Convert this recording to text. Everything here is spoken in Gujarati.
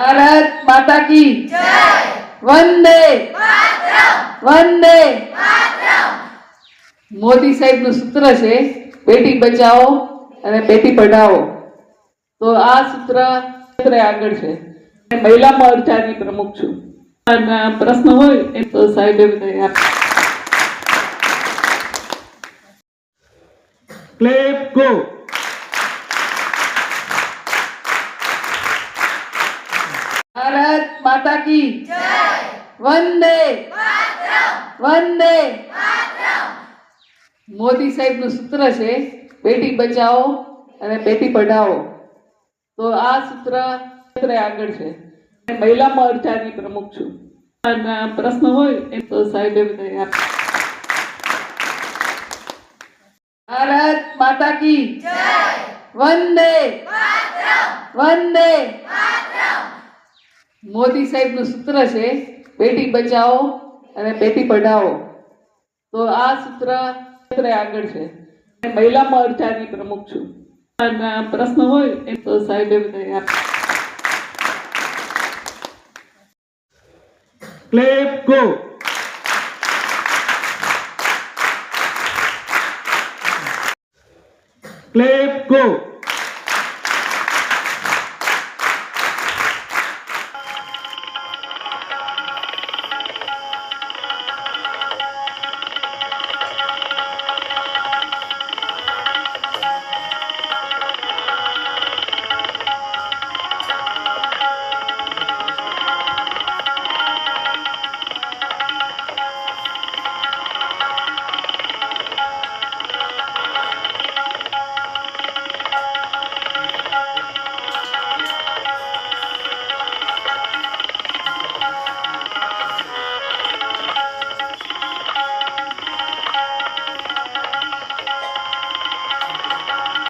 ભારત માતા કી વંદે. વંદે. મોદી સાહેબનું સૂત્ર છે બેટી બચાવો અને બેટી પઢાવો. તો આ સૂત્ર સૂત્ર આગળ છે. મહિલા મોરચાની પ્રમુખ છું. પ્રશ્ન હોય એ તો સાહેબે ક્લેપ ગો ભારત માતા કી વંદે. વંદે. મોદી સાહેબનું સૂત્ર છે બેટી બચાવો અને બેટી પઢાવો. તો આ સૂત્ર સૂત્ર આગળ છે. મહિલા મોરચાની પ્રમુખ છું. પ્રશ્ન હોય એ તો સાહેબે ભારત માતા કી વંદે. વંદે. મોદી સાહેબનું સૂત્ર છે, બેટી બચાવો અને બેટી પઢાઓ તો આ સૂત્ર આગળ છે. મહિલા મોરચાની પ્રમુખ છું. પ્રશ્ન હોય એ તો સાહેબે ક્લેપ ગો ક્લેપ ગો